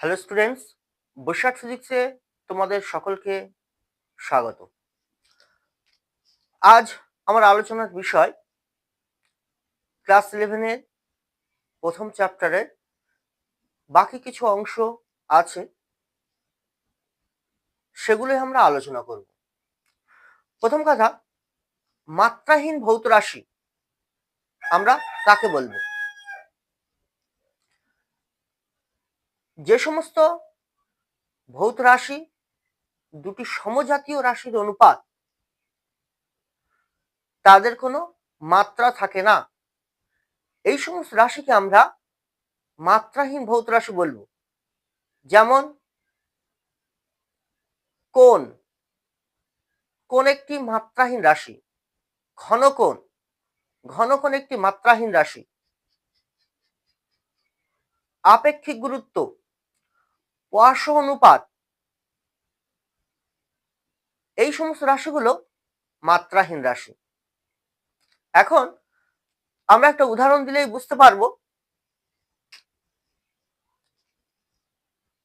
Hello students Boishakh ফিজিক্সে তোমাদের সকলকে স্বাগত। আজ আমার আলোচনার বিষয় ক্লাস ইলেভেনের প্রথম চ্যাপ্টারের বাকি কিছু অংশ আছে সেগুলোই আমরা আলোচনা করব। প্রথম কথা, মাত্রাহীন ভৌত রাশি, আমরা কাকে বলব? যে সমস্ত ভৌত রাশি, দুটি সমজাতীয় রাশির অনুপাত, তাদের কোনো মাত্রা থাকে না। এই সমস্ত রাশিকে আমরা মাত্রাহীন ভৌত রাশি বলব। যেমন কোন কোন একটি মাত্রাহীন রাশি, ঘনকোণ ঘনকোণ একটি মাত্রাহীন রাশি। আপেক্ষিক গুরুত্ব পয়াস অনুপাত এই সমস্ত রাশিগুলো মাত্রাহীন রাশি। এখন আমরা একটা উদাহরণ দিলেই বুঝতে পারব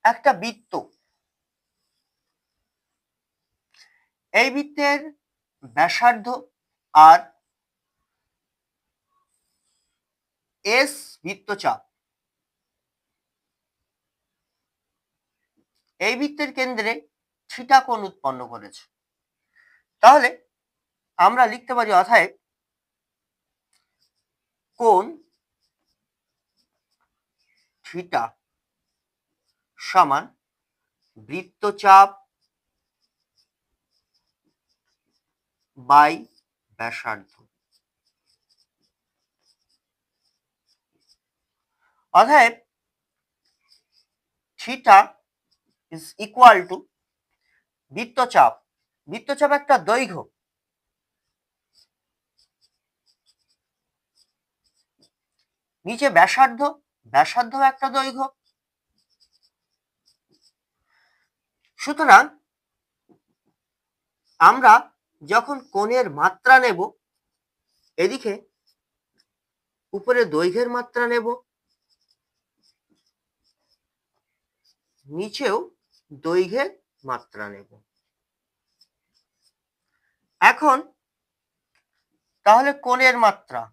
একটা বৃত্ত। এই বৃত্তের ব্যাসার্ধ আর এস বৃত্তচাপ। এই বৃত্তের কেন্দ্রে থিটা কোণ উৎপন্ন করেছে। তাহলে আমরা লিখতে পারি অথায় কোণ থিটা সমান বৃত্তচাপ বাই ব্যাসার্ধ। অতএব থিটা ইজ ইকুয়াল টু বৃত্তচাপ। বৃত্তচাপ একটা দৈর্ঘ্য। নিচে ব্যাসার্ধ। ব্যাসার্ধ একটা দৈর্ঘ্য। সুতরাং আমরা যখন কোণের মাত্রা নেব, এদিকে উপরে দৈর্ঘ্যের মাত্রা নেব। নিচেও দৈর্ঘ্যের মাত্রা নেব। এখন তাহলে কোণের মাত্রা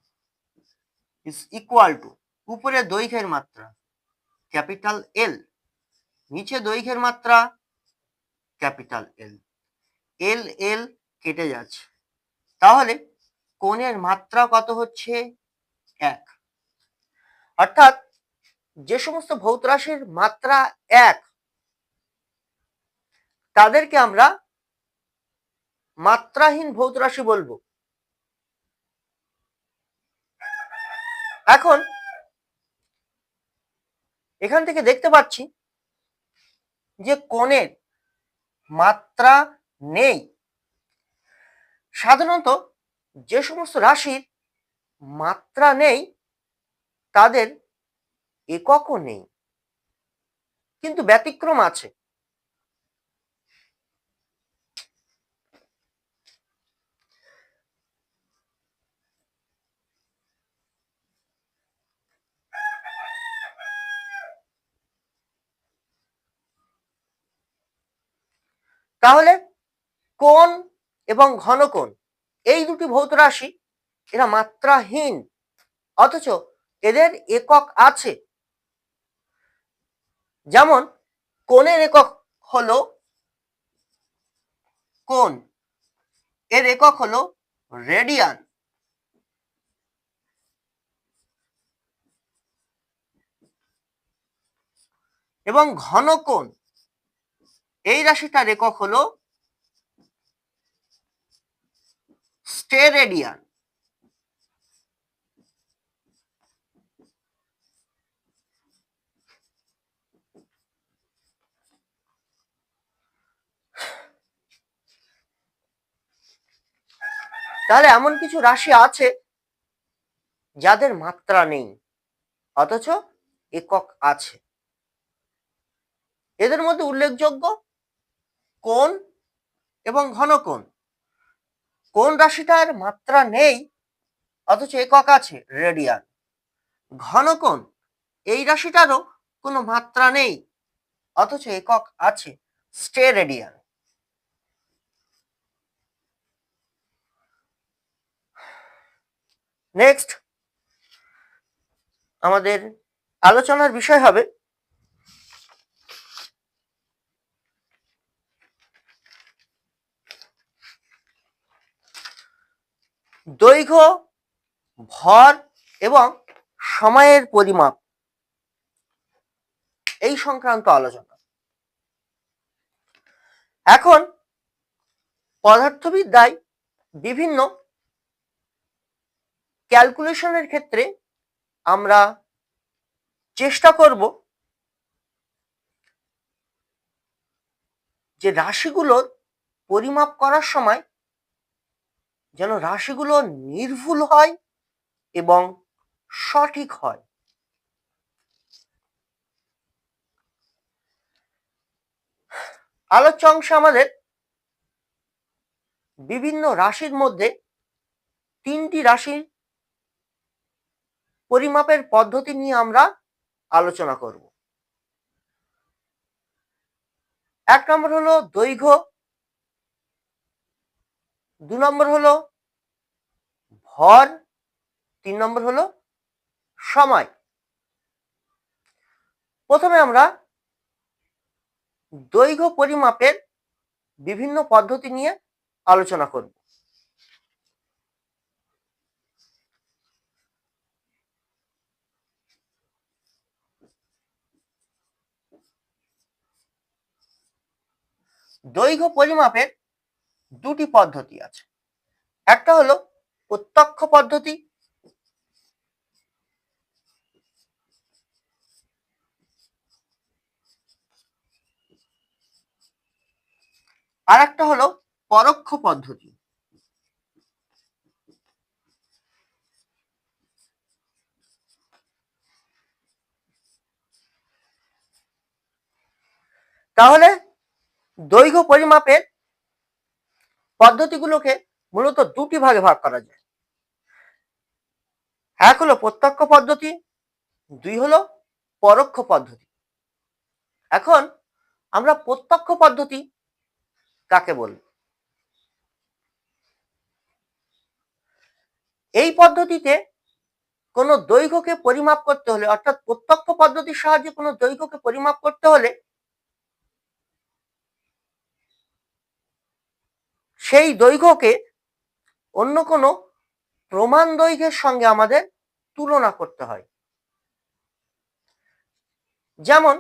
ইজ ইকুয়াল টু উপরে দৈর্ঘ্যের মাত্রা ক্যাপিটাল এল নিচে দৈর্ঘ্যের মাত্রা ক্যাপিটাল এল এল এল কেটে যাচ্ছে। তাহলে কোণের মাত্রা কত হচ্ছে? এক। অর্থাৎ যে সমস্ত ভৌত রাশির মাত্রা এক তাদেরকে আমরা মাত্রাহীন ভৌত রাশি বলব। এখন এখান থেকে দেখতে পাচ্ছি যে কোণের মাত্রা নেই। সাধারণত যে সমস্ত রাশির মাত্রা নেই, তাদের এককও নেই। কিন্তু ব্যতিক্রম আছে। তাহলে কোন এবং ঘনকোণ এই দুটি ভৌত রাশি এরা মাত্রাহীন, অথচ এদের একক আছে। যেমন কোণের একক হলো কোণ, এর একক হলো রেডিয়ান। এবং ঘনকোণ এই রাশিটার একক হলো স্টেরেডিয়ান। তাহলে এমন কিছু রাশি আছে যাদের মাত্রা নেই, অথচ একক আছে। এদের মধ্যে উল্লেখযোগ্য কোণ এবং ঘনকোণ। কোন রাশিটার মাত্রা নেই, অথচ একক আছে রেডিয়ান। ঘনকোণ, এই রাশিটারও কোনো মাত্রা নেই, অথচ একক আছে স্টে রেডিয়ান। নেক্সট, আমাদের আলোচনার বিষয় হবে দৈর্ঘ্য, ভর এবং সময়ের পরিমাপ। এই সংক্রান্ত আলোচনা। এখন পদার্থবিদ্যায় বিভিন্ন ক্যালকুলেশনের ক্ষেত্রে আমরা চেষ্টা করব যে রাশিগুলোর পরিমাপ করার সময় যেন রাশিগুলো নির্ভুল হয় এবং সঠিক হয়। আলোচ্য অংশে আমাদের বিভিন্ন রাশির মধ্যে তিনটি রাশির পরিমাপের পদ্ধতি নিয়ে আমরা আলোচনা করব। এক নম্বর হলো দৈর্ঘ্য দু নম্বর হলো ভর, তিন নম্বর হলো সময়। প্রথমে আমরা দৈর্ঘ্য পরিমাপের বিভিন্ন পদ্ধতি নিয়ে আলোচনা করব। দৈর্ঘ্য পরিমাপের দুটি পদ্ধতি আছে। একটা হলো প্রত্যক্ষ পদ্ধতি। আর একটা হলো পরোক্ষ পদ্ধতি। তাহলে দৈর্ঘ্য পরিমাপের পদ্ধতিগুলোকে মূলত দুটি ভাগে ভাগ করা যায়। এক হলো প্রত্যক্ষ পদ্ধতি, দুই হলো পরোক্ষ পদ্ধতি। এখন আমরা প্রত্যক্ষ পদ্ধতি কাকে বলব এই পদ্ধতিতে কোনো দৈর্ঘ্যকে পরিমাপ করতে হলে, অর্থাৎ প্রত্যক্ষ পদ্ধতির সাহায্যে কোনো দৈর্ঘ্যকে পরিমাপ করতে হলে সেই দৈর্ঘ্যকে অন্য কোনো প্রমাণ দৈর্ঘ্যের সঙ্গে আমাদের তুলনা করতে হয়। যেমন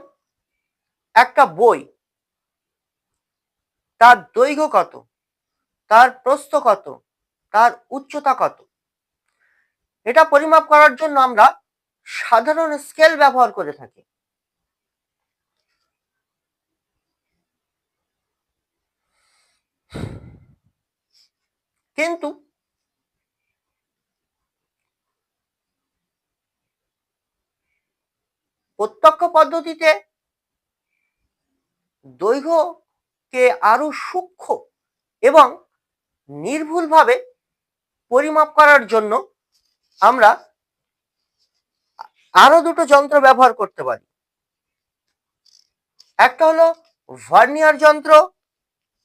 একটা বই, তার দৈর্ঘ্য কত, তার প্রস্থ কত, তার উচ্চতা কত, এটা পরিমাপ করার জন্য আমরা সাধারণ স্কেল ব্যবহার করে থাকি। কিন্তু প্রত্যক্ষ পদ্ধতিতে দৈর্ঘ্যকে আরও সূক্ষ্ম এবং নির্ভুলভাবে পরিমাপ করার জন্য আমরা আরও দুটো যন্ত্র ব্যবহার করতে পারি। একটা হলো ভার্নিয়ার যন্ত্র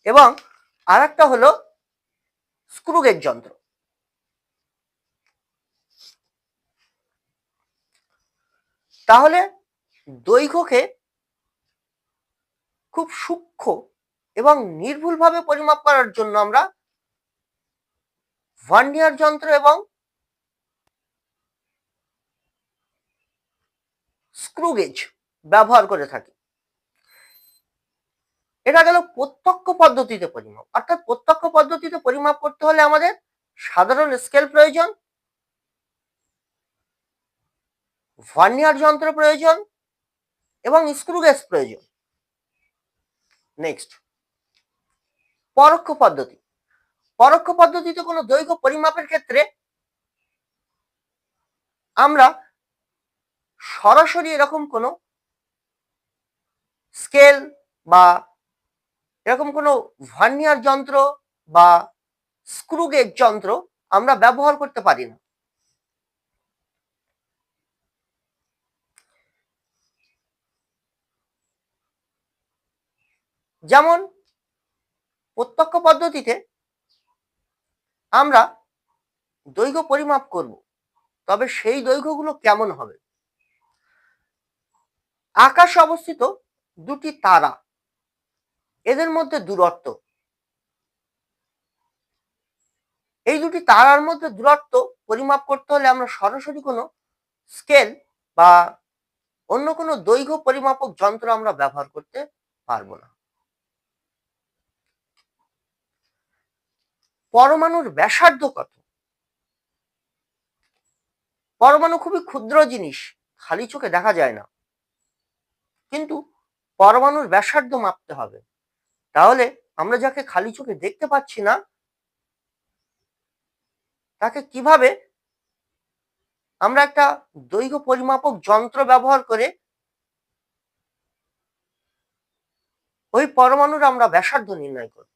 এবং আর একটা হলো স্ক্রুগেজ যন্ত্র। তাহলে দৈর্ঘ্যকে খুব সূক্ষ্ম এবং নির্ভুলভাবে পরিমাপ করার জন্য আমরা ভার্নিয়ার যন্ত্র এবং স্ক্রুগেজ ব্যবহার করে থাকি। এটা গেল প্রত্যক্ষ পদ্ধতিতে পরিমাপ। অর্থাৎ প্রত্যক্ষ পদ্ধতিতে পরিমাপ করতে হলে আমাদের সাধারণ স্কেল প্রয়োজন ভার্নিয়ার যন্ত্র প্রয়োজন এবং স্ক্রু স্ক্রুগেজ প্রয়োজন। নেক্সট পরোক্ষ পদ্ধতি। পরোক্ষ পদ্ধতিতে কোনো দৈর্ঘ্য পরিমাপের ক্ষেত্রে আমরা সরাসরি এরকম কোনো স্কেল বা এরকম কোনো ভার্নিয়ার যন্ত্র বা স্ক্রুগেজ যন্ত্র আমরা ব্যবহার করতে পারি না। যেমন প্রত্যক্ষ পদ্ধতিতে আমরা দৈর্ঘ্য পরিমাপ করব, তবে সেই দৈর্ঘ্যগুলো কেমন হবে? আকাশে অবস্থিত দুটি তারা এদের মধ্যে দূরত্ব। এই দুটি তারার মধ্যে দূরত্ব পরিমাপ করতে হলে আমরা সরাসরি কোনো স্কেল বা অন্য কোনো দৈর্ঘ্য পরিমাপক যন্ত্র আমরা ব্যবহার করতে পারব না। পরমাণুর ব্যাসার্ধ কত? পরমাণু খুবই ক্ষুদ্র জিনিস, খালি চোখে দেখা যায় না। কিন্তু পরমাণুর ব্যাসার্ধ মাপতে হবে। তাহলে আমরা যাকে খালি চোখে দেখতে পাচ্ছি না, তাকে কীভাবে আমরা একটা দৈর্ঘ্য পরিমাপক যন্ত্র ব্যবহার করে ওই পরমাণুর আমরা ব্যাসার্ধ নির্ণয় করব?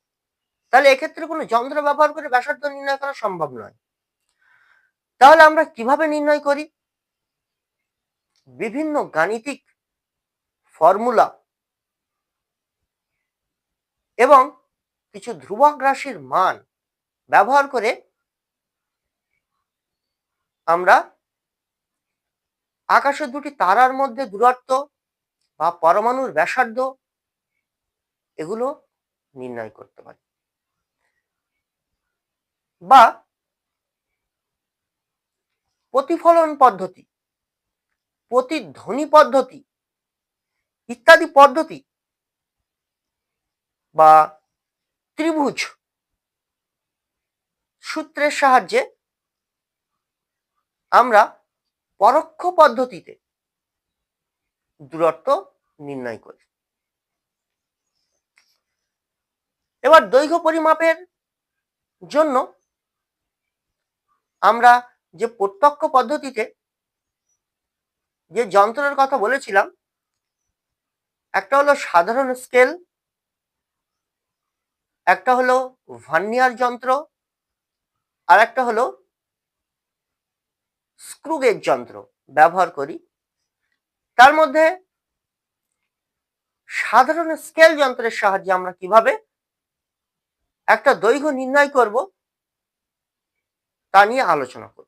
তাহলে এক্ষেত্রে কোনো যন্ত্র ব্যবহার করে ব্যাসার্ধ নির্ণয় করা সম্ভব নয়। তাহলে আমরা কীভাবে নির্ণয় করি? বিভিন্ন গাণিতিক ফর্মুলা এবং কিছু ধ্রুবক রাশির মান ব্যবহার করে আমরা আকাশের দুটি তারার মধ্যে দূরত্ব বা পরমাণুর ব্যাসার্ধ এগুলো নির্ণয় করতে পারি। বা প্রতিফলন পদ্ধতি, প্রতিধ্বনি পদ্ধতি ইত্যাদি পদ্ধতি বা ত্রিভুজ সূত্রের সাহায্যে আমরা পরোক্ষ পদ্ধতিতে দূরত্ব নির্ণয় করি। এবার দৈর্ঘ্য পরিমাপের জন্য আমরা যে প্রত্যক্ষ পদ্ধতিতে যে যন্ত্রের কথা বলেছিলাম, একটা হলো সাধারণ স্কেল একটা হলো ভার্নিয়ার যন্ত্র, আর একটা হলো স্ক্রুগেজ যন্ত্র ব্যবহার করি। তার মধ্যে সাধারণ স্কেল যন্ত্রের সাহায্যে আমরা কীভাবে একটা দৈর্ঘ্য নির্ণয় করব তা নিয়ে আলোচনা করব।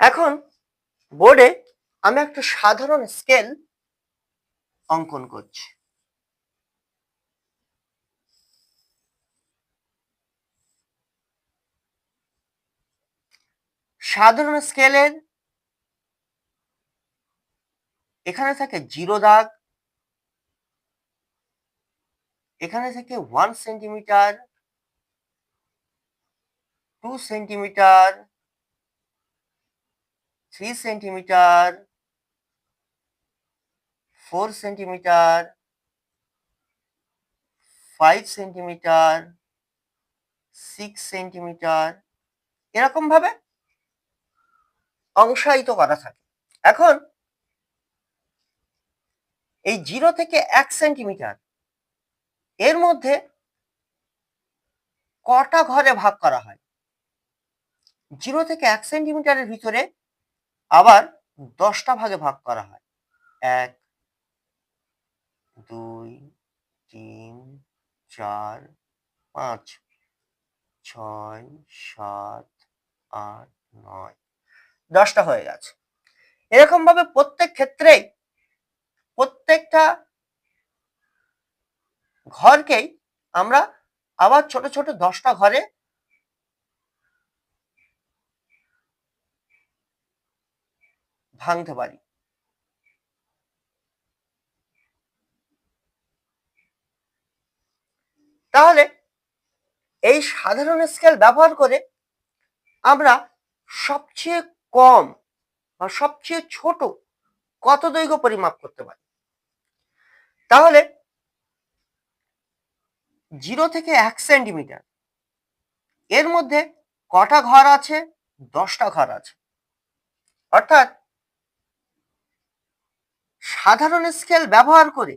এখন বোর্ডে আমি একটা সাধারণ স্কেল অঙ্কন করছি। সাধারণ স্কেলের এখানে থাকে জিরো দাগ, এখানে থেকে one centimetre two centimetre three centimetre four centimetre five centimetre six centimetre এরকম ভাবে অংশায়িত করা থাকে। এখন এই জিরো থেকে এক সেন্টিমিটার এর মধ্যে কটা ঘরে ভাগ করা হয়? জিরো থেকে এক সেন্টিমিটারের ভিতরে আবার দশটা ভাগে ভাগ করা হয়। এক, দুই, তিন, চার, পাঁচ, ছয়, সাত, আট, নয়। দশটা হয়ে গেছে। এরকম ভাবে প্রত্যেক ক্ষেত্রেই প্রত্যেকটা ঘরকেই আমরা আবার ছোট ছোট দশটা ঘরে ভাঙতে পারি। তাহলে এই সাধারণ স্কেল ব্যবহার করে আমরা সবচেয়ে কম বা সবচেয়ে ছোট কত দৈর্ঘ্য পরিমাপ করতে পারি? তাহলে জিরো থেকে এক সেন্টিমিটার এর মধ্যে কটা ঘর আছে? দশটা ঘর আছে। অর্থাৎ সাধারণ স্কেল ব্যবহার করে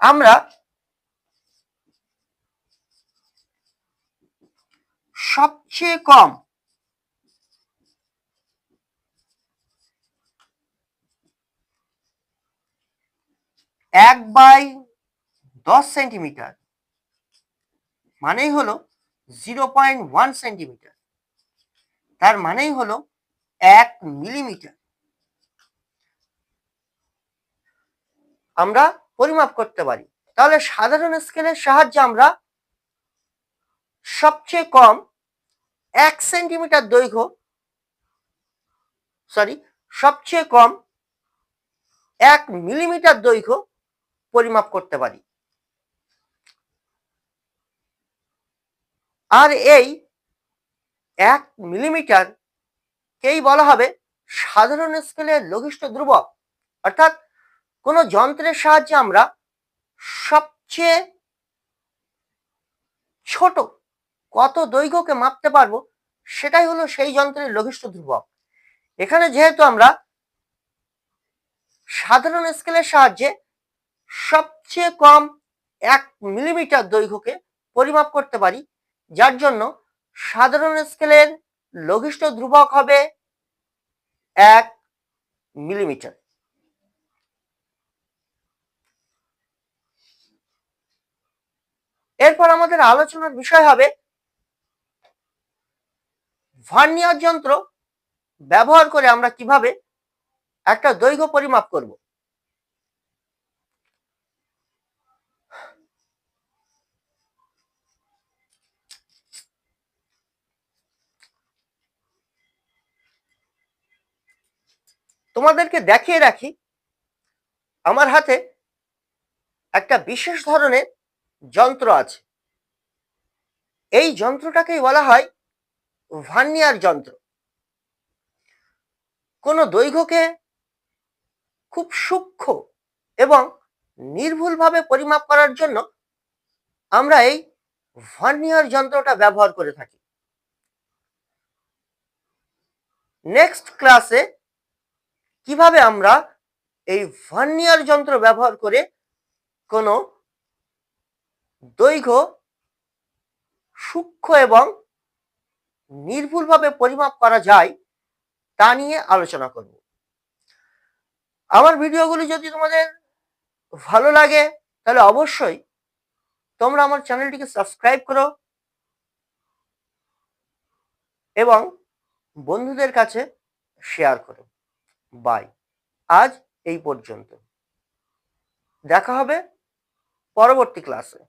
আমরা সবচেয়ে কম এক বাই দশ সেন্টিমিটার। মানেই হলো জিরো পয়েন্ট ওয়ান সেন্টিমিটার। তার মানেই হলো এক মিলিমিটার। আমরা পরিমাপ করতে পারি। তাহলে সাধারণ স্কেলের সাহায্যে আমরা সবচেয়ে কম এক সেন্টিমিটার দৈর্ঘ্য সরি সবচেয়ে কম এক মিলিমিটার দৈর্ঘ্য পরিমাপ করতে পারি। আর এই এক মিলিমিটার কেই বলা হবে সাধারণ স্কেলের লঘিষ্ঠ ধ্রুবক। অর্থাৎ কোনো যন্ত্রের সাহায্যে আমরা সবচেয়ে ছোট কত দৈর্ঘ্যকে মাপতে পারব সেটাই হলো সেই যন্ত্রের লঘিষ্ঠ ধ্রুবক। এখানে যেহেতু আমরা সাধারণ স্কেলের সাহায্যে সবচেয়ে কম এক মিলিমিটার দৈর্ঘ্যকে পরিমাপ করতে পারি, যার জন্য সাধারণ স্কেলের লঘিষ্ঠ ধ্রুবক হবে এক মিলিমিটার। এরপর আমাদের আলোচনার বিষয় হবে ভার্নিয়ার যন্ত্র ব্যবহার করে আমরা কীভাবে একটা দৈর্ঘ্য পরিমাপ করব। তোমাদেরকে দেখিয়ে রাখি, আমার হাতে একটা বিশেষ ধরনের যন্ত্র আছে। এই যন্ত্রটাকেই বলা হয় ভার্নিয়ার যন্ত্র। কোনো দৈর্ঘ্যকে খুব সূক্ষ্ম এবং নির্ভুলভাবে পরিমাপ করার জন্য আমরা এই ভার্নিয়ার যন্ত্রটা ব্যবহার করে থাকি। নেক্সট ক্লাসে কীভাবে আমরা এই ভার্নিয়ার যন্ত্র ব্যবহার করে কোনো দৈর্ঘ্য, সূক্ষ্ম এবং নির্ভুলভাবে পরিমাপ করা যায় তা নিয়ে আলোচনা করব। আমার ভিডিওগুলি যদি তোমাদের ভালো লাগে, তাহলে অবশ্যই তোমরা আমার চ্যানেলটিকে সাবস্ক্রাইব করো এবং বন্ধুদের কাছে শেয়ার করো। বাই আজ এই পর্যন্ত। দেখা হবে পরবর্তী ক্লাসে